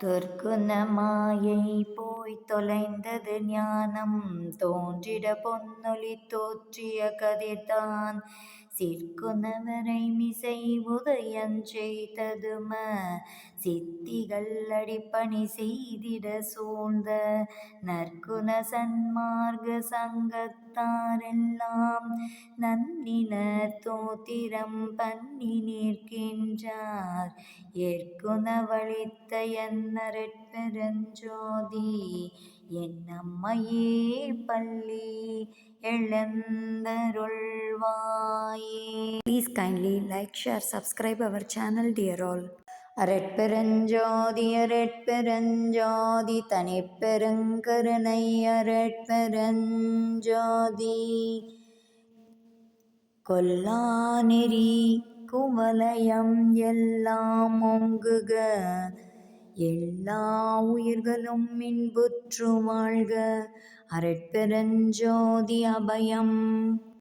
தொற்குண மாயை போய் தொலைந்தது ஞானம் தோன்றிட பொன்னொழி தோற்றிய கதிர்தான். சிற்குண மிசை உதயஞ்செய்ததும சித்திகள் அடிப்பணி செய்திட சூழ்ந்த நற்குண சன்மார்க்க சங்கத்தாரெல்லாம் நன்னினர் தோத்திரம் பண்ணி நிற்கின்றார். ஏற்குண வழித்த என்னரட்பெருஞ்சோதி என் அம்மையே பள்ளி எழுந்தருள்வாயே Please kindly like, share, subscribe our channel, dear all. அரட்பெருஞ்சோதி அரட்பெருஞ்சோதி தனிப்பெருங்கருணை அரட்பெருஞ்சோதி கொல்லா நெறி குவலயம் எல்லாம் ஒங்குக எல்லா உயிர்களும் இன்புற்று வாழ்க அரட்பெருஞ்சோதி அபயம்